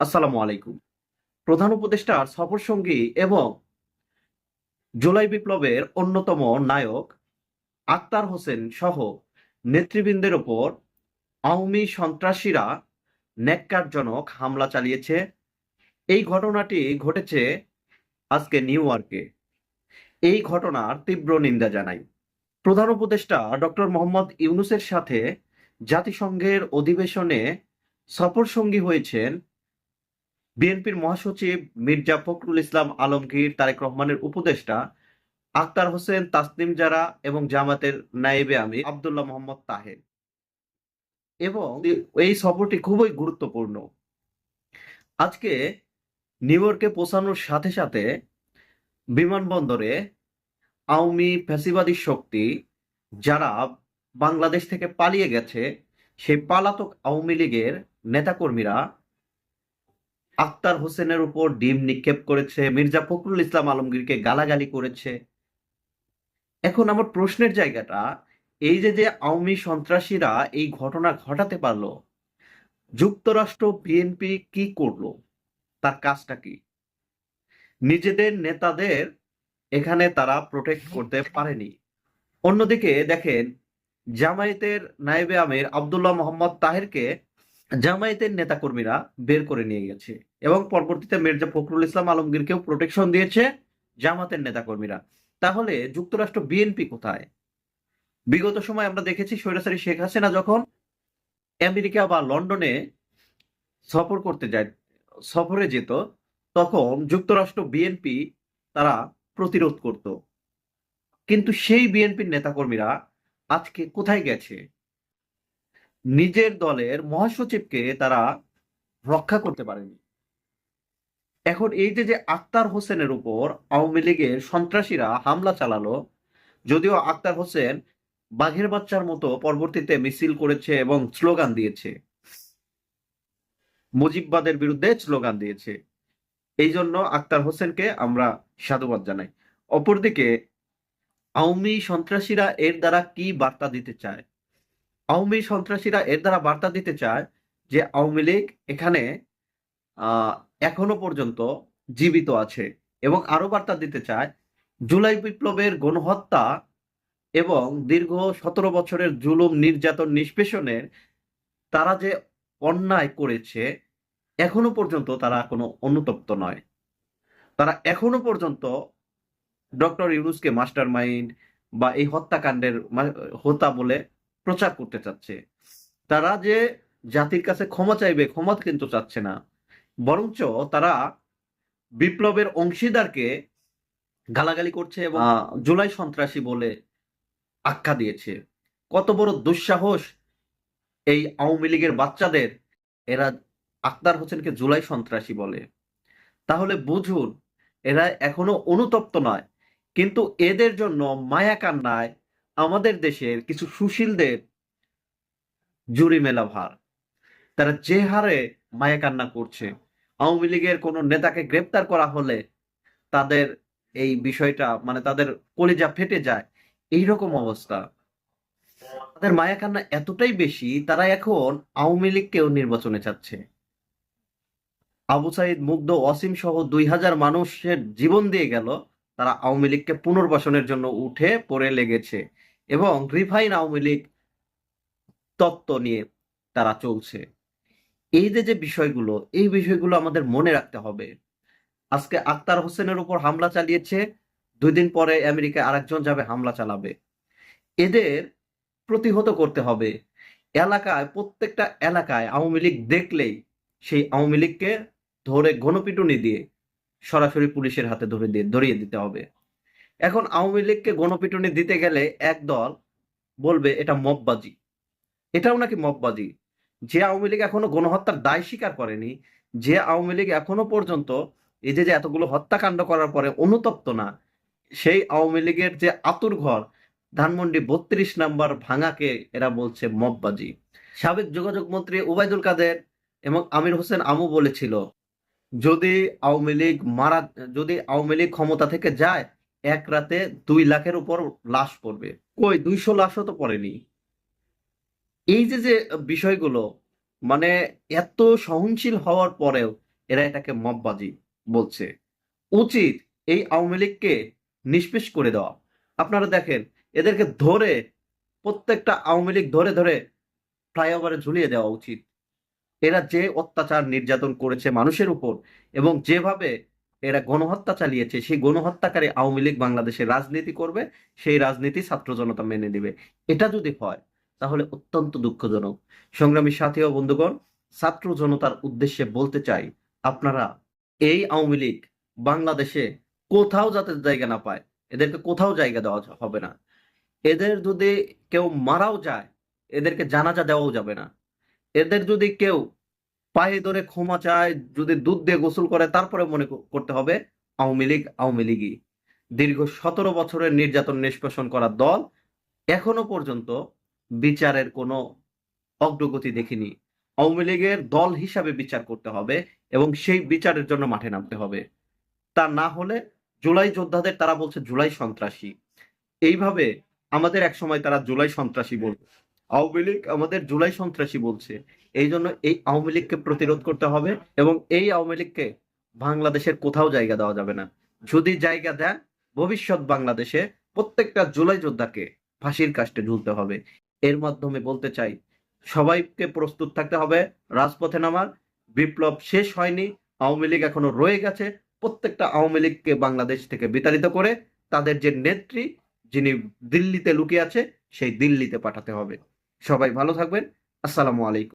আসসালামু আলাইকুম। প্রধান উপদেষ্টার সফর সঙ্গী এবং জুলাই বিপ্লবের অন্যতম নায়ক আক্তার হোসেন সহ নেতৃবৃন্দের ওপর আওয়ামী সন্ত্রাসীরা ন্যাক্কারজনক হামলা চালিয়েছে। এই ঘটনাটি ঘটেছে আজকে নিউ ইয়র্কে। এই ঘটনার তীব্র নিন্দা জানাই। প্রধান উপদেষ্টা ডক্টর মোহাম্মদ ইউনুসের সাথে জাতিসংঘের অধিবেশনে সফর সঙ্গী হয়েছেন বিএনপির মহাসচিব মির্জা ফখরুল ইসলাম আলমগীর, তারেক রহমানের উপদেষ্টা আক্তার হোসেন, তাসনিম জারা এবং জামাতের নায়েবে আমি আব্দুল্লাহ মোহাম্মদ তাহের। এবং এই সফরটি খুবই গুরুত্বপূর্ণ। আজকে নিউ ইয়র্কে পৌঁছানোর সাথে সাথে বিমানবন্দরে আওয়ামী ফ্যাসিবাদী শক্তি যারা বাংলাদেশ থেকে পালিয়ে গেছে, সেই পালাতক আওয়ামী লীগের নেতাকর্মীরা আক্তার হোসেনের উপর ডিম নিক্ষেপ করেছে, মির্জা ফখরুল ইসলাম আলমগীরকে গালাগালি করেছে। এখন আমার প্রশ্নের জায়গাটা, এই যে যে আওয়ামী সন্ত্রাসীরা এই ঘটনা ঘটাতে পারল, যুক্তরাষ্ট্র, বিএনপি কি করল, তার কাজটা কি? নিজেদের নেতাদের এখানে তারা প্রোটেক্ট করতে পারেনি। অন্যদিকে দেখেন, জামায়াতের নায়েবে আমির আবদুল্লাহ মোহাম্মদ তাহেরকে জামায়াতের নেতাকর্মীরা বের করে নিয়ে গেছে। এবং পরবর্তীতে মির্জা ফখরুল ইসলাম আলমগীরকেও প্রোটেকশন দিয়েছে জামাতের নেতাকর্মীরা। তাহলে যুক্তরাষ্ট্র বিএনপি কোথায়? বিগত সময় আমরা দেখেছি স্বৈরাচারী শেখ হাসিনা যখন আমেরিকা বা লন্ডনে সফর করতে যায়, সফরে যেত, তখন যুক্তরাষ্ট্র বিএনপি তারা প্রতিরোধ করত। কিন্তু সেই বিএনপির নেতাকর্মীরা আজকে কোথায় গেছে? নিজের দলের মহাসচিবকে তারা রক্ষা করতে পারেনি। এখন এই যে আক্তার হোসেনের উপর আওয়ামী লীগের সন্ত্রাসীরা হামলা চালালো, যদিও আক্তার হোসেন বাঘের বাচ্চার মতো পরবর্তীতে মিছিল করেছে এবং স্লোগান দিয়েছে। মুজিববাদের বিরুদ্ধে স্লোগান দিয়েছে। এই জন্য আক্তার হোসেনকে আমরা সাধুবাদ জানাই। অপরদিকে, আওয়ামী সন্ত্রাসীরা এর দ্বারা কি বার্তা দিতে চায়? আওয়ামী সন্ত্রাসীরা এর দ্বারা বার্তা দিতে চায় যে, আওয়ামী লীগ এখানে এখনও পর্যন্ত জীবিত আছে এবং আরও বার্তা দিতে চায় জুলাই বিপ্লবের গণহত্যা এবং দীর্ঘ সতেরো বছরের জুলুম নির্যাতন নিষ্পেষণের তারা যে অন্যায় করেছে, এখনও পর্যন্ত তারা কোনো অনুতপ্ত নয়। তারা এখনও পর্যন্ত ডক্টর ইউনুসকে মাস্টার মাইন্ড বা এই হত্যাকাণ্ডের হোতা বলে প্রচার করতে চাচ্ছে। তারা যে জাতির কাছে ক্ষমা চাইবে, ক্ষমা কিন্তু চাচ্ছে না। বরঞ্চ তারা বিপ্লবের অংশীদারকে গালাগালি করছে এবং জুলাই সন্ত্রাসী বলে আখ্যা দিয়েছে। কত বড় দুঃসাহস এই আওয়ামী লীগের বাচ্চাদের। এরা আক্তার হোসেনকে জুলাই সন্ত্রাসী বলে। তাহলে বুঝুন এরা এখনও অনুতপ্ত নয়। কিন্তু এদের জন্য মায়া কান্নায় আমাদের দেশের কিছু সুশীলদের জুরি মেলা ভার। তারা যে হারে মায়া কান্না করছে। আওয়ামী লীগের কোনো নেতাকে গ্রেপ্তার করা হলে তাদের এই বিষয়টা মানে তাদের কলিজা ফেটে যায়। এইরকম অবস্থা। তাদের মায়া কান্না এতটাই বেশি, তারা এখন আওয়ামী লীগকেও নির্বাচনে চাচ্ছে। আবু সাইদ, মুগ্ধ, অসীম সহ দুই হাজার মানুষের জীবন দিয়ে গেল, তারা আওয়ামী লীগকে পুনর্বাসনের জন্য উঠে পড়ে লেগেছে এবং রিফাইন আওয়ামী লীগ তত্ত্ব নিয়ে তারা চলছে। এই যে যে বিষয়গুলো, এই বিষয়গুলো আমাদের মনে রাখতে হবে। আজকে আক্তার হোসেনের উপর হামলা চালিয়েছে, দুই দিন পরে আমেরিকায় আরেকজন যাবে হামলা চালাবে। এদের প্রতিহত করতে হবে। এলাকায়, প্রত্যেকটা এলাকায় আওয়ামী লীগ দেখলেই সেই আওয়ামী লীগকে ধরে গণপিটুনি দিয়ে, সরাসরি পুলিশের হাতে ধরে দিয়ে, ধরিয়ে দিতে হবে। এখন আওয়ামী লীগকে গণপিটুনি দিতে গেলে এক দল বলবে, এটা মববাজি এটাও নাকি মববাজি যে আওয়ামী লীগ এখনও গণহত্যার দায় স্বীকার করেনি, যে আওয়ামী লীগ এখনও পর্যন্ত এই যে যে এতগুলো হত্যাকাণ্ড করার পরে অনুতপ্ত না, সেই আওয়ামী লীগের যে আতুর ঘর, ধানমন্ডি বত্রিশ নাম্বার ভাঙাকে এরা বলছে মববাজি সাবেক যোগাযোগ মন্ত্রী ওবায়দুল কাদের এবং আমির হোসেন আমু বলেছিল, যদি আওয়ামী লীগ মারা, যদি আওয়ামী লীগ ক্ষমতা থেকে যায়, এক রাতে দুই লাখের উপর লাশ পড়বে। কই, দুইশো লাশও তো পড়েনি। এই যে যে বিষয়গুলো মানে এত সহনশীল হওয়ার পরেও এরা এটাকে মববাজি বলছে। উচিত এই আওয়ামী লীগকে নিষ্পেষ করে দেওয়া। আপনারা দেখেন, এদেরকে ধরে, প্রত্যেকটা আওয়ামী লীগ ধরে ধরে ফ্লাইওভারে ঝুলিয়ে দেওয়া উচিত। এরা যে অত্যাচার নির্যাতন করেছে মানুষের উপর এবং যেভাবে এরা গণহত্যা চালিয়েছে, সেই গণহত্যাকারী আওয়ামী লীগ বাংলাদেশে রাজনীতি করবে, সেই রাজনীতি ছাত্র জনতা মেনে নেবে। এটা যদি হয় তাহলে অত্যন্ত দুঃখজনক। সংগ্রামী সাথী ও বন্ধুগণ, ছাত্র জনতার উদ্দেশ্যে বলতে চাই, আপনারা এই আওয়ামী লীগ বাংলাদেশে কোথাও যাতে জায়গা না পায়, এদেরকে কোথাও জায়গা দেওয়া হবে না। এদের যদি কেউ মারাও যায়, এদেরকে জানাজা দেওয়াও যাবে না। এদের যদি কেউ পায়ে ধরে ক্ষমা চায়, যদি দুধ দিয়ে গোসল করে তারপরে মনে করতে হবে, আওয়ামী লীগ আওয়ামী লীগই। দীর্ঘ সতেরো বছরের নির্যাতন নিষ্পেষণ করা দল এখনও পর্যন্ত বিচারের কোনো অগ্রগতি দেখিনি। আওয়ামী লীগের দল হিসাবে বিচার করতে হবে এবং সেই বিচারের জন্য মাঠে নামতে হবে। তা না হলে জুলাই যোদ্ধাদের, তারা বলছে জুলাই সন্ত্রাসী। এইভাবে আমাদের এক সময় তারা জুলাই সন্ত্রাসী বলবে আওয়ামী লীগ আমাদের জুলাই সন্ত্রাসী বলছে। এই জন্য এই আওয়ামী লীগকে প্রতিরোধ করতে হবে এবং এই আওয়ামী লীগকে বাংলাদেশের কোথাও জায়গা দেওয়া যাবে না। যদি জায়গা দেন, ভবিষ্যৎ বাংলাদেশে প্রত্যেকটা জুলাই যোদ্ধাকে ফাঁসির কাস্টে ঝুলতে হবে। এর মাধ্যমে বলতে চাই, সবাইকে প্রস্তুত থাকতে হবে, রাজপথে নামার। বিপ্লব শেষ হয়নি, আওয়ামী লীগ এখনও রয়ে গেছে। প্রত্যেকটা আওয়ামী লীগকে বাংলাদেশ থেকে বিতাড়িত করে তাদের যে নেত্রী, যিনি দিল্লিতে লুকিয়ে আছে, সেই দিল্লিতে পাঠাতে হবে। সবাই ভালো থাকবেন। আসসালামু আলাইকুম।